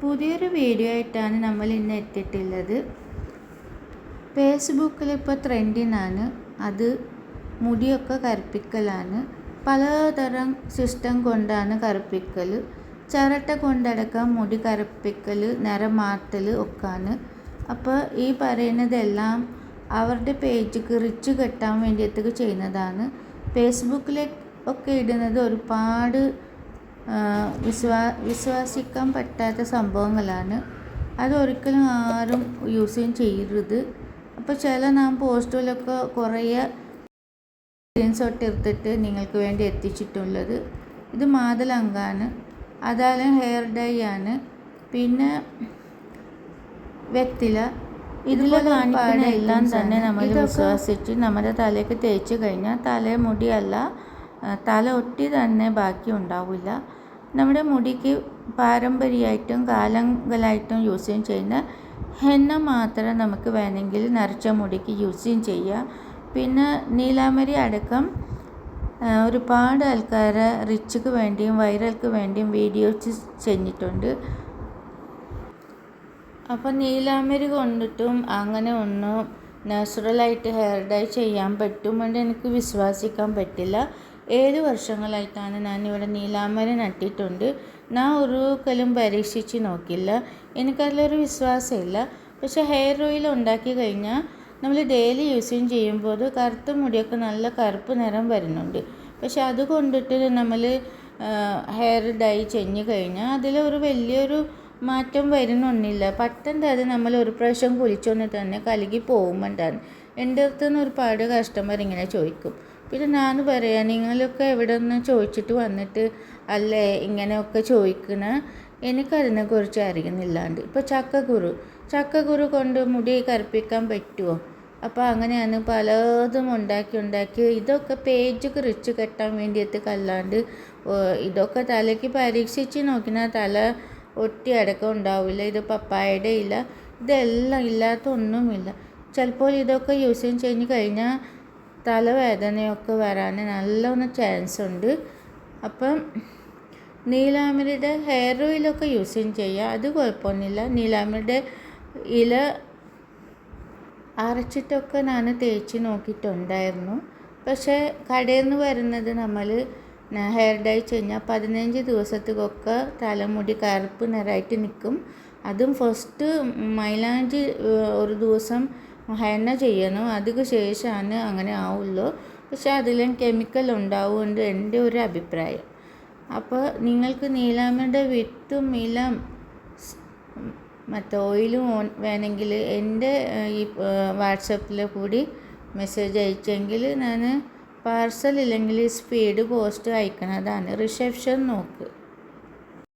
പുതിയൊരു വീഡിയോ ആയിട്ടാണ് നമ്മൾ ഇന്ന് എത്തിയിട്ടുള്ളത്. ഫേസ്ബുക്കിൽ ഇപ്പോൾ ട്രെൻഡിനാണ് അത് മുടിയൊക്കെ കറുപ്പിക്കലാണ്. പലതരം സിസ്റ്റം കൊണ്ടാണ് കറുപ്പിക്കൽ ചിരട്ട കൊണ്ടടക്കം മുടി കറുപ്പിക്കൽ നിറം മാറ്റൽ ഒക്കെയാണ്. അപ്പോൾ ഈ പറയുന്നതെല്ലാം അവരുടെ പേജ് റിച്ച് കെട്ടാൻ വേണ്ടിയിട്ട് ചെയ്യുന്നതാണ്. ഫേസ്ബുക്കിലേക്ക് ഒക്കെ ഇടുന്നത് ഒരുപാട് വിശ്വാ വിശ്വസിക്കാൻ പറ്റാത്ത സംഭവങ്ങളാണ്. അതൊരിക്കലും ആരും യൂസ് ചെയ്യരുത്. അപ്പോൾ ചില നാം പോസ്റ്റുകളൊക്കെ കുറേ സ്ക്രീൻഷോട്ട് എടുത്തിട്ട് നിങ്ങൾക്ക് വേണ്ടി എത്തിച്ചിട്ടുള്ളത്. ഇത് മാതലങ്കാണ് അതാലും ഹെയർ ഡൈ ആണ്. പിന്നെ വ്യക്തില. ഇതിൽ കാണിക്കുന്ന എല്ലാം തന്നെ നമ്മൾ വിശ്വസിച്ച് നമ്മുടെ തലയ്ക്ക് തേച്ച് കഴിഞ്ഞാൽ തലമുടിയല്ല തല ഒട്ടി തന്നെ ബാക്കി ഉണ്ടാവില്ല. നമ്മുടെ മുടിക്ക് പാരമ്പര്യമായിട്ടും കാലങ്ങളായിട്ടും യൂസ് ചെയ്യുന്ന ഹെന്ന മാത്രം നമുക്ക് വേണമെങ്കിൽ നരച്ച മുടിക്ക് യൂസ് ചെയ്യാം. പിന്നെ നീലാമരി അടക്കം ഒരുപാട് ആൾക്കാരെ റിച്ചുക്ക് വേണ്ടിയും വൈറൽക്ക് വേണ്ടിയും വീഡിയോസ് ചെയ്തിട്ടുണ്ട് അപ്പോൾ നീലാമരി കൊണ്ടിട്ടും അങ്ങനെ ഒന്നും നാച്ചുറലായിട്ട് ഹെയർ ഡൈ ചെയ്യാൻ പറ്റുമെന്ന് എനിക്ക് വിശ്വസിക്കാൻ പറ്റില്ല. ഏഴ് വർഷങ്ങളായിട്ടാണ് ഞാൻ ഇവിടെ നീലാമരി നട്ടിട്ടുണ്ട്. ഞാൻ ഒരു കലും പരീക്ഷിച്ച് നോക്കില്ല. എനിക്കതിലൊരു വിശ്വാസമില്ല. പക്ഷേ ഹെയർ ഓയിൽ ഉണ്ടാക്കി കഴിഞ്ഞാൽ നമ്മൾ ഡെയിലി യൂസിങ് ചെയ്യുമ്പോൾ കറുത്ത മുടിയൊക്കെ നല്ല കറുപ്പ് നിറം വരുന്നുണ്ട്. പക്ഷെ അത് കൊണ്ടിട്ട് നമ്മൾ ഹെയർ ഡൈ ചെഞ്ഞ് കഴിഞ്ഞാൽ അതിലൊരു വലിയൊരു മാറ്റം വരുന്നൊന്നില്ല പെട്ടെന്ന് അത് നമ്മൾ ഒരു പ്രാവശ്യം കുളിച്ചൊന്ന് തന്നെ കലകി പോകുമ്പോണ്ടാണ് എന്റെ അടുത്ത് നിന്ന് ഒരുപാട് കസ്റ്റമർ ഇങ്ങനെ ചോദിക്കും. പിന്നെ ഞാൻ പറയാം നിങ്ങളൊക്കെ എവിടെ നിന്ന് ചോദിച്ചിട്ട് വന്നിട്ട് അല്ലേ ഇങ്ങനെയൊക്കെ ചോദിക്കണ? എനിക്കതിനെക്കുറിച്ച് അറിയുന്നില്ലാണ്ട്. ഇപ്പോൾ ചക്കക്കുരു ചക്കക്കുരു കൊണ്ട് മുടി കറുപ്പിക്കാൻ പറ്റുമോ അപ്പോൾ അങ്ങനെയാണ് പലതും ഉണ്ടാക്കി ഉണ്ടാക്കി ഇതൊക്കെ പേജ് റിച്ച് കെട്ടാൻ വേണ്ടിയിട്ട് കല്ലാണ്ട് ഇതൊക്കെ തലയ്ക്ക് പരീക്ഷിച്ച് നോക്കിനാൽ തല ഒട്ടി അടക്കം ഉണ്ടാവില്ല ഇത് പപ്പായുടെ ഇല്ല ഇതെല്ലാം ഇല്ലാത്ത ഒന്നുമില്ല. ചിലപ്പോൾ ഇതൊക്കെ യൂസ് ചെയ്ത് കഴിഞ്ഞാൽ തലവേദനയൊക്കെ വരാൻ നല്ലോണം ചാൻസ് ഉണ്ട്. അപ്പം നീലാമിരിയുടെ ഹെയർ ഓയിലൊക്കെ യൂസ് ചെയ്യുക അത് കുഴപ്പമൊന്നുമില്ല. നീലാമിരിയുടെ ഇല അരച്ചിട്ടൊക്കെ ഞാൻ തേച്ച് നോക്കിയിട്ടുണ്ടായിരുന്നു. പക്ഷേ കടയിൽ നിന്ന് വരുന്നത് നമ്മൾ ഹെയർ ഡൈ കഴിഞ്ഞാൽ പതിനഞ്ച് ദിവസത്തേക്കൊക്കെ തലമുടി കറുപ്പ് നിറമായിട്ട് നിൽക്കും. അതും ഫസ്റ്റ് മൈലാഞ്ചി ഒരു ദിവസം ഹെണ്ണ ചെയ്യണം? അതിന് ശേഷമാണ് അങ്ങനെ ആവുള്ളൂ. പക്ഷേ അതിലും കെമിക്കൽ ഉണ്ടാവുമെന്ന് എന്റെ ഒരു അഭിപ്രായം. അപ്പോൾ നിങ്ങൾക്ക് നീലാമ്മയുടെ വിത്തും ഇലം മറ്റേ ഓയിലും വേണമെങ്കിൽ എന്റെ ഈ വാട്സപ്പിൽ കൂടി മെസ്സേജ് അയച്ചെങ്കിൽ ഞാൻ പാർസൽ ഇല്ലെങ്കിൽ സ്പീഡ് പോസ്റ്റ് അയക്കണതാണ്. റിസപ്ഷൻ നോക്ക്.